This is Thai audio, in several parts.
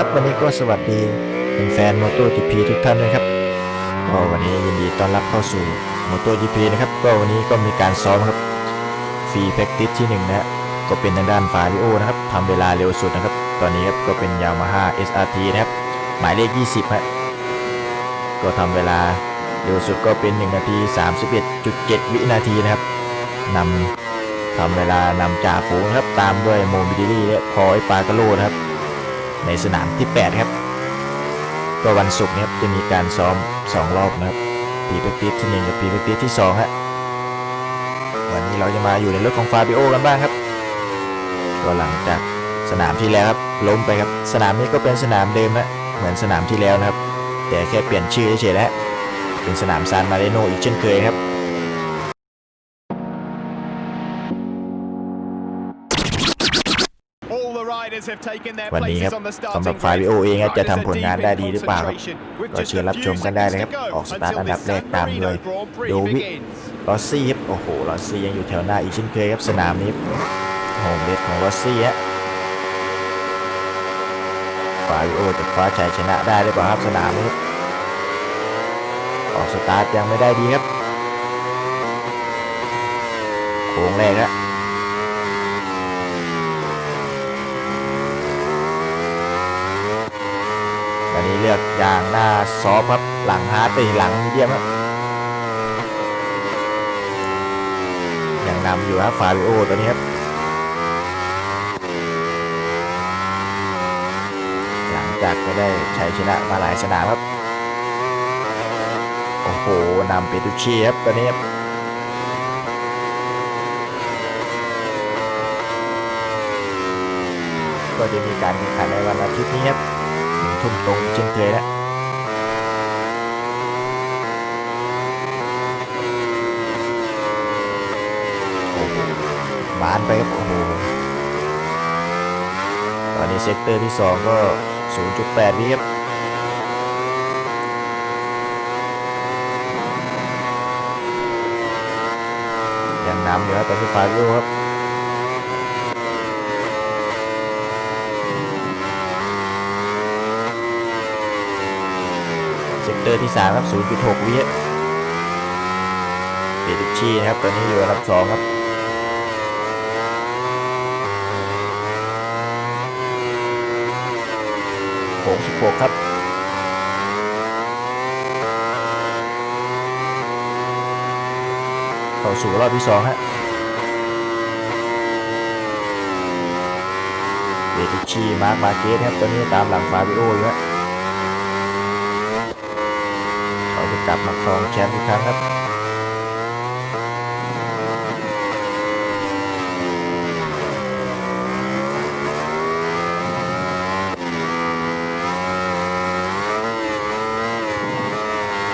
ครับ วันนี้ก็สวัสดีแฟนโมโต GP ทุกท่านด้วยครับ ก็วันนี้ยินดีต้อนรับเข้าสู่โมโต GP นะครับ ก็วันนี้ก็มีการซ้อมครับฟรีแพ็กติสที่หนึ่งนะฮะก็เป็นทางด้านฟาริโอนะครับทำเวลาเร็วสุดนะครับ ตอนนี้ครับก็เป็นยามาฮ่า SRT นะครับ หมายเลข 20ฮะก็ทำเวลาเร็วสุดก็เป็น 1 นาที 31.7 วินาทีนะครับนำทำเวลานำจ่าฝูงครับ ตามด้วยโมบิดิลี่และพอยปากาโลนะครับ ในสนามที่ 8 ครับก็วันศุกร์นี้ครับจะมีการซ้อม 2 รอบนะครับปีเปกติสที่1กับปีเปกติสที่2ฮะวันนี้เราจะมาอยู่ในรถของฟาบิโอกันบ้างครับ ก็หลังจากสนามที่แล้วครับล้มไปครับ สนามนี้ก็เป็นสนามเดิมนะเหมือนสนามที่แล้วนะครับ แต่แค่เปลี่ยนชื่อเฉยๆนะฮะเป็นสนามซานมาเรโนอีกเช่นเคยครับ วันนี้ครับสำหรับฟาบิโอเองครับจะทำผลงานได้ดีหรือเปล่าครับก็เชิญรับชมกันได้เลยครับ ออกสตาร์ทอันดับแรกตามด้วยโดวิลอสซี่ครับโอ้โหลอสซี่ยังอยู่แถวหน้าอีกเช่นเคยครับสนามนี้โฮมเลสของลอสซี่ฮะฟาบิโอจะคว้าชัยชนะได้หรือเปล่าครับสนามนี้ครับออกสตาร์ทยังไม่ได้ดีครับโค้งแรกครับ วันนี้เลือกยางหน้าซอฟครับหลังฮาร์ดไปหลังมีเดียมครับยังนำอยู่ครับฟาบิโอตัวนี้ครับหลังจากก็ได้ชัยชนะมาหลายสนามครับโอ้โหนำเปตุชีครับตัวนี้ครับก็จะมีการแข่งขันในวันอาทิตย์นี้ครับ ทุ่มตรงเช่นเคยนะโอ้โหบานไปครับโอ้โหตอนนี้เซกเตอร์ที่ 2 ก็ 0.8วิครับยังนำอยู่ครับตอนนี้ฟาโร่ครับ เซกเต อร์ที่3ครับ 0.6 วิเปตุชชีนะครับ ตอนนี้อยู่อันดับ2ครับโค้ง16ครับเข้าสู่รอบที่2ฮะเปตุชชีมาร์คมาเกสครับตอนนี้ตามหลังฟาบิโออยู่ฮะ เขาจะ กลับมาครองแชมป์อีกครั้งครับ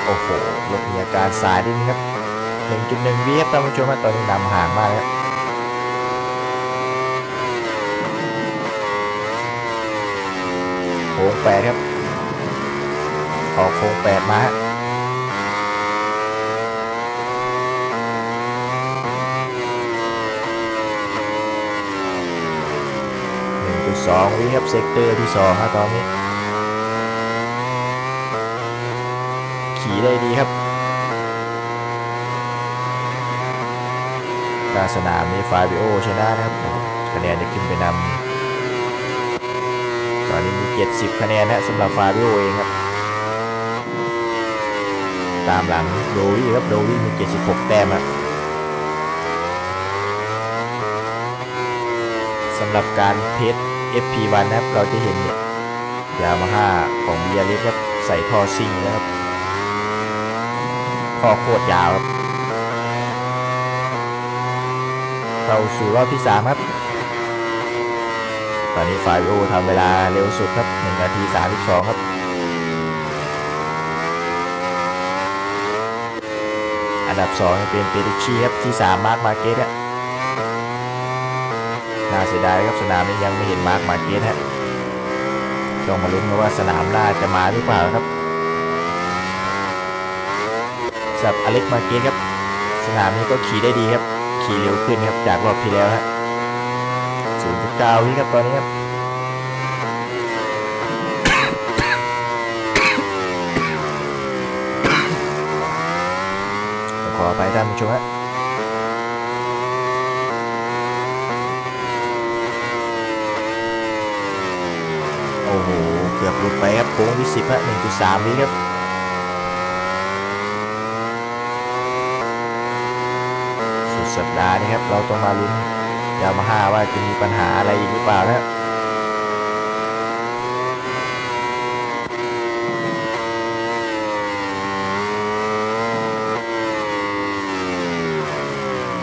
โอ้โหรถมีอาการสายด้วยนครับ 1.1วิครับท่านผู้ชมตอนนี้นำห่างมากแล้วโค้งแปดครับ ออกโค้งแปดมาฮะ หนึ่งจุดสองวิครับเซกเตอร์ที่สองครับตอนนี้ ขี่ได้ดีครับหน้าสนามนี้ฟาบิโอชนะนะครับคะแนนจะขึ้นไปนำตอนนี้มี 70 คะแนนนะสำหรับฟาบิโอเองครับ ตามหลังโดวี่ครับโดวี่มี 76 แต้มครับสำหรับการเพจ FP1 นะครับ เราจะเห็นเนี่ยยามาฮ่าของเบียร์เล็กครับ ใส่ท่อซิ่งนะครับท่อโคตรยาวครับ เข้าสู่รอบที่ 3 ครับ ตอนนี้ฟาบิโอทำเวลาเร็วสุดครับ 1 นาที 32 ครับ อันดับ 2 เป็นเปตุชชีครับ ที่ 3 มาร์คมาเกตฮะ น่าเสียดายครับสนามนี้ยังไม่เห็นมาร์กมาเกตฮะต้องมาลุ้นกันว่าสนามหน้าจะมาหรือเปล่าครับสับอเล็กมาเกตครับ สนามนี้ก็ขี่ได้ดีครับ ขี่เร็วขึ้นครับจากรอบที่แล้วฮะศูนย์จุดเก้าวิครับตอนนี้ครับขอไปท่านผู้ชมฮะ โค้งที่สิบฮะหนึ่งจุดสามวิครับสุดสัปดาห์นี้ครับ เราต้องมาลุ้นยามาฮ่าว่าจะมีปัญหาอะไรอีกหรือเปล่านะครับ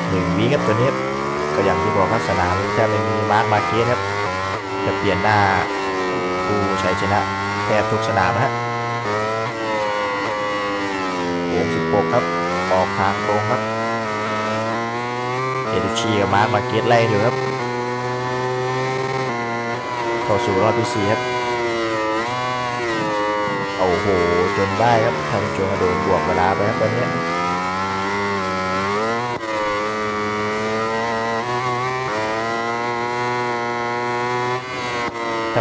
หนึ่งวิครับตัวนี้ก็อย่างที่บอกครับสนามจะไม่มีมาร์คมาเก็ตครับจะเปลี่ยนหน้าผู้ชัยชนะ แทบทุกสนามนะฮะวงสิบหกครับ ออกทางตรงครับเอดูชีกับมาร์คมาเก็ตไล่อยู่ครับ เข้าสู่รอบที่สี่ครับโอ้โห จนได้ครับทำจนกระโดดบวกเวลาไปครับตอนนี้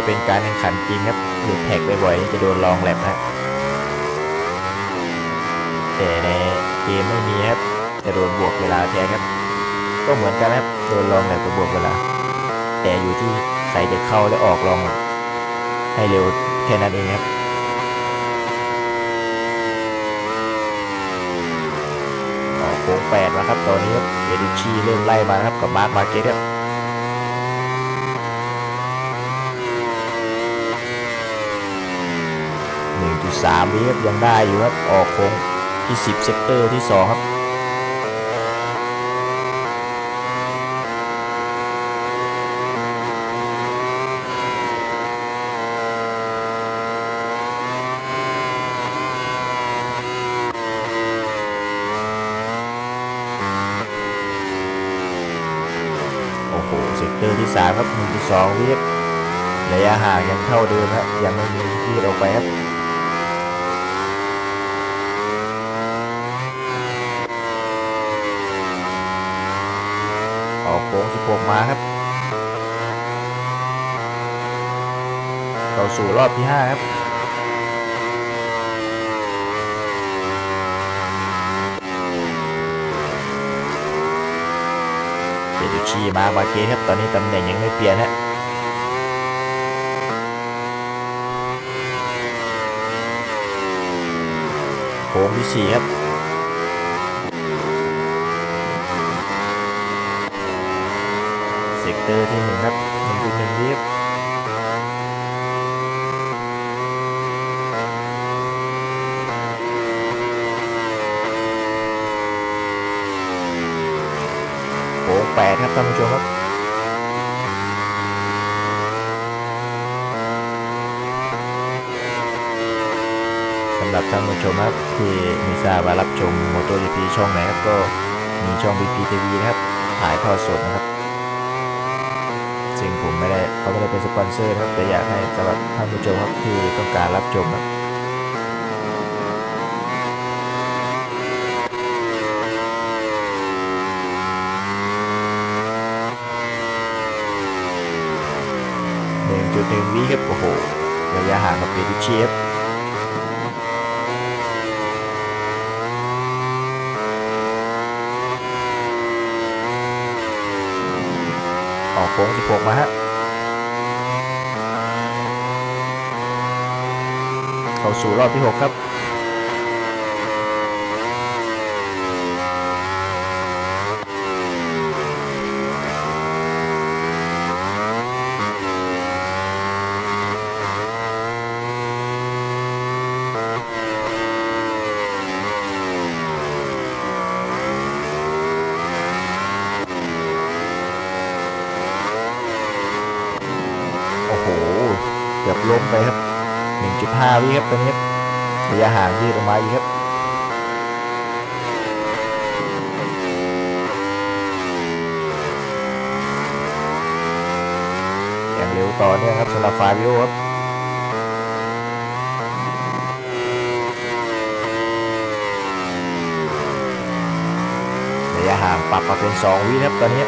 าเป็นการแข่งขันจริงครับหลุดแท็กบ่อยๆจะโดนลองแลบนะแต่ในเกมไม่มีครับจะโดนบวกเวลาแทนครับ ก็เหมือนกันครับโดนลองแลบกับบวกเวลา แต่อยู่ที่ใครจะเข้าและออกลองให้เร็วแค่นั้นเองครับออกโค้งแปดแล้วครับตอนนี้ครับเอดิชีเริ่มไล่มาครับกับมาร์คมาเก็ตครับ 1.3วิครับยังได้อยู่ครับออกโค้งที่ 10 เซกเตอร์ที่ 2 ครับโอ้โหเซกเตอร์ที่ 3 ครับ1.2วิครับระยะห่างยังเท่าเดิมครับยังไม่มียืดออกไปครับ ออก โค้ง16 มาครับ เข้าสู่รอบที่ 5 ครับเปดูชีมาบาเกตครับ ตอนนี้ตำแหน่งยังไม่เปลี่ยนฮะโค้งที่4ครับ เตอร์ที่1ครับ1.1วิครับโค้ง8ครับท่านผู้ชมครับสำหรับท่านผู้ชมครับที่ม่ทราบว่ารับชมมอเตอร์จีพีช่องไหนครับก็มีช่อง BP TV นะครับถ่ายทอดสดนะครับ ซึ่งผมไม่ได้เขาไม่ได้เป็นสปอนเซอร์นะครับแต่อยากให้สำหรับท่านผู้ชมครับที่ต้องการรับชมครับหนึ่งจุดหนึ่งวิครับโอ้โหระยะห่างกับเปดิชีฟ ออกโค้ง16 มาฮะเข้าสู่รอบที่ 6 ครับ เกือบล้มไปครับ 1.5 วิครับตอนนี้ระยะห่างยืดออกมาอีกครับอย่างเร็วต่อเนื่องครับสำหรับฟาบิโอครับระยะห่างปรับมาเป็น 2 วิครับตอนนี้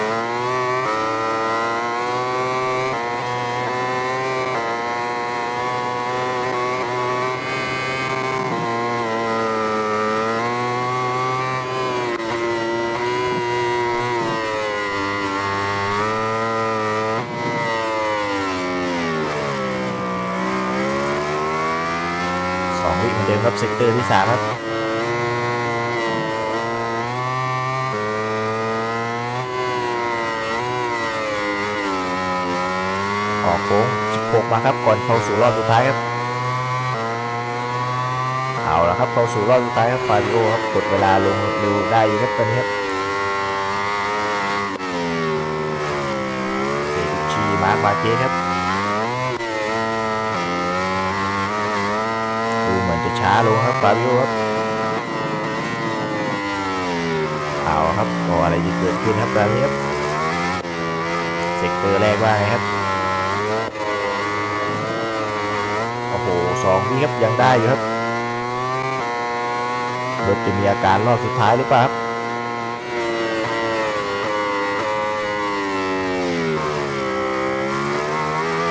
ครับเซกเตอร์ที่สามครับออกโค้ง16มาครับก่อนเข้าสู่รอบสุดท้ายครับเอาละครับเข้าสู่รอบสุดท้ายครับฟาบิโอครับกดเวลาลงเร็วได้อยู่ครับตอนนี้ครับเดวิดชีมาร์คมาเกสครับ เหมือนจะช้าลครับฟาบิโอครับเอาครับพออะไรจะเกิดขึ้นครับตอนนี้ครับเซกเตอร์แรกว่าไงครับโอ้โหสองวิครับยังได้อยู่ครับรถจะมีอาการรอบสุดท้ายหรือเปล่าครับ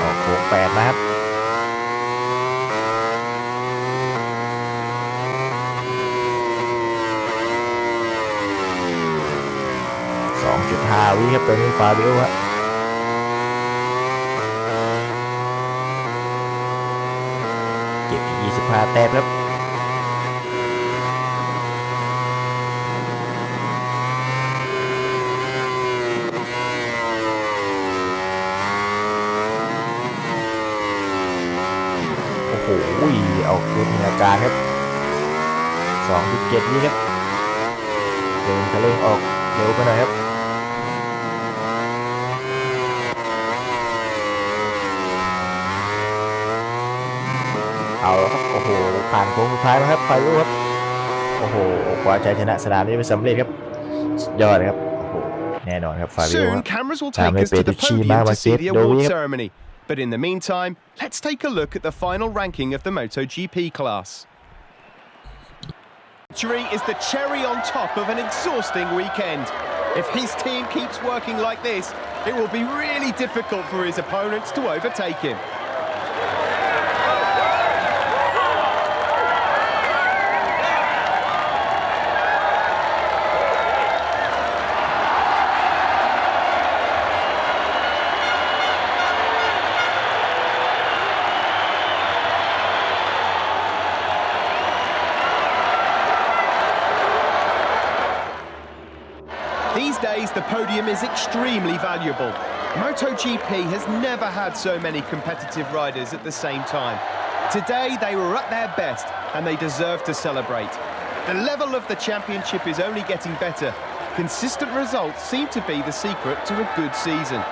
ออกโค้งแปดนะครับ สองจุดห้า วิครับตัวนี้ฟาบิโอครับเก็บอีก25แต้มครับโอ้โหเอารถมีอาการครับ2.7วิครับเดินทะเลออกเร็วไปหน่อยครับ โอ้โห ผ่านโค้งสุดท้ายแล้วครับไฟลุครับ โอ้โหกว่าใจชนะสนามนี้ไปสำเร็จครับ สุดยอดเลยครับ โอ้โห แน่นอนครับฟาบิโอ Soon, cameras will Tama take us to the Petrucci, podium Mark to see Marquez, the award Dowie. ceremony. But in the meantime, let's take a look at the final ranking of the MotoGP class. Victory is the cherry on top of an exhausting weekend. If his team keeps working like this, it will be really difficult for his opponents to overtake him. The podium is extremely valuable. MotoGP has never had so many competitive riders at the same time. Today, they were at their best and they deserve to celebrate. The level of the championship is only getting better. Consistent results seem to be the secret to a good season.